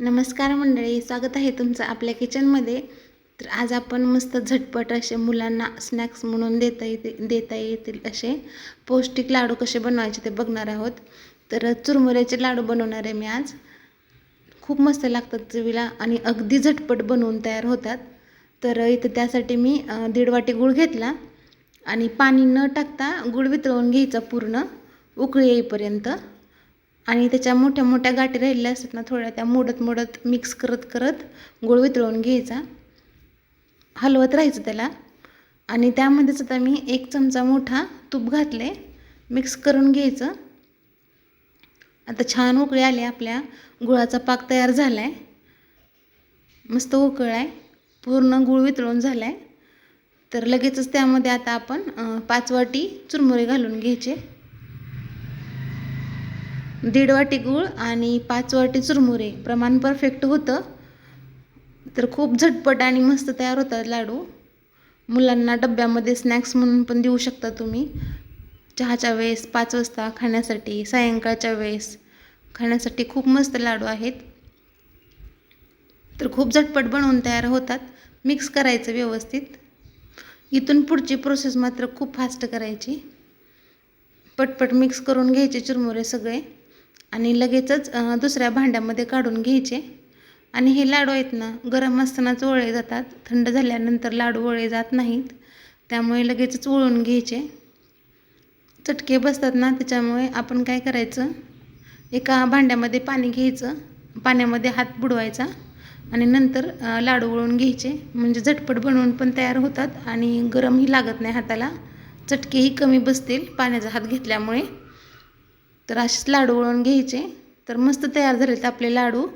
नमस्कार मंडळी स्वागत आहे तुमचं आपल्या किचनमध्ये. तर आज आपण मस्त झटपट असे मुलांना स्नॅक्स म्हणून देता येते देता येतील असे पौष्टिक लाडू कसे बनवायचे ते बघणार आहोत. तर चुरमुऱ्याचे लाडू बनवणार आहे मी आज. खूप मस्त लागतात चवीला आणि अगदी झटपट बनवून तयार होतात. तर इथं त्यासाठी मी दीड वाटी गूळ घेतला आणि पाणी न टाकता गूळ वितळवून घ्यायचा पूर्ण उकळी येईपर्यंत. आणि त्याच्या मोठ्या मोठ्या गाठी राहिलेल्या असतात ना थोड्या त्या मोडत मोडत मिक्स करत करत गुळ वितळवून घ्यायचा. हलवत राहायचं त्याला. आणि त्यामध्येच आता मी एक चमचा मोठा तूप घातले मिक्स करून घ्यायचं. आता छान उकळी आली आपल्या गुळाचा पाक तयार झाला आहे मस्त उकळ आहे पूर्ण गुळ वितळून झाला आहे तर लगेचच त्यामध्ये आता आपण पाच वाटी चुरमुरे घालून घ्यायचे. दीड वाटी गूळ आणि पाच वाटी चुरमुरे. प्रमाण परफेक्ट होतं. तर खूप झटपट आणि मस्त तयार होतात लाडू. मुलांना डब्यामध्ये स्नॅक्स म्हणून पण देऊ शकता तुम्ही. चहाच्या वेळेस पाच वाजता खाण्यासाठी सायंकाळच्या वेळेस खाण्यासाठी खूप मस्त लाडू आहेत. तर खूप झटपट बनवून तयार होतात. मिक्स करायचं व्यवस्थित. इथून पुढची प्रोसेस मात्र खूप फास्ट करायची. पटपट मिक्स करून घ्यायचे चुरमुरे सगळे. आणि लगेचच दुसऱ्या भांड्यामध्ये काढून घ्यायचे. आणि हे लाडू आहेत ना गरम असतानाच ओळले जातात. थंड झाल्यानंतर लाडू वळे जात नाहीत. त्यामुळे लगेचच वळून घ्यायचे. चटके बसतात ना त्याच्यामुळे आपण काय करायचं? एका भांड्यामध्ये पाणी घ्यायचं. पाण्यामध्ये हात बुडवायचा. आणि नंतर लाडू वळून घ्यायचे. म्हणजे झटपट बनवून पण तयार होतात. आणि गरमही लागत नाही हाताला. चटकेही कमी बसतील पाण्याचा हात घेतल्यामुळे. तर असेच लाडू वळून घ्यायचे. तर मस्त तयार झालेत आपले लाडू.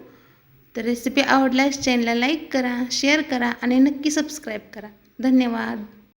तर रेसिपी आवडल्यास चॅनलला लाईक करा शेअर करा आणि नक्की सबस्क्राईब करा. धन्यवाद.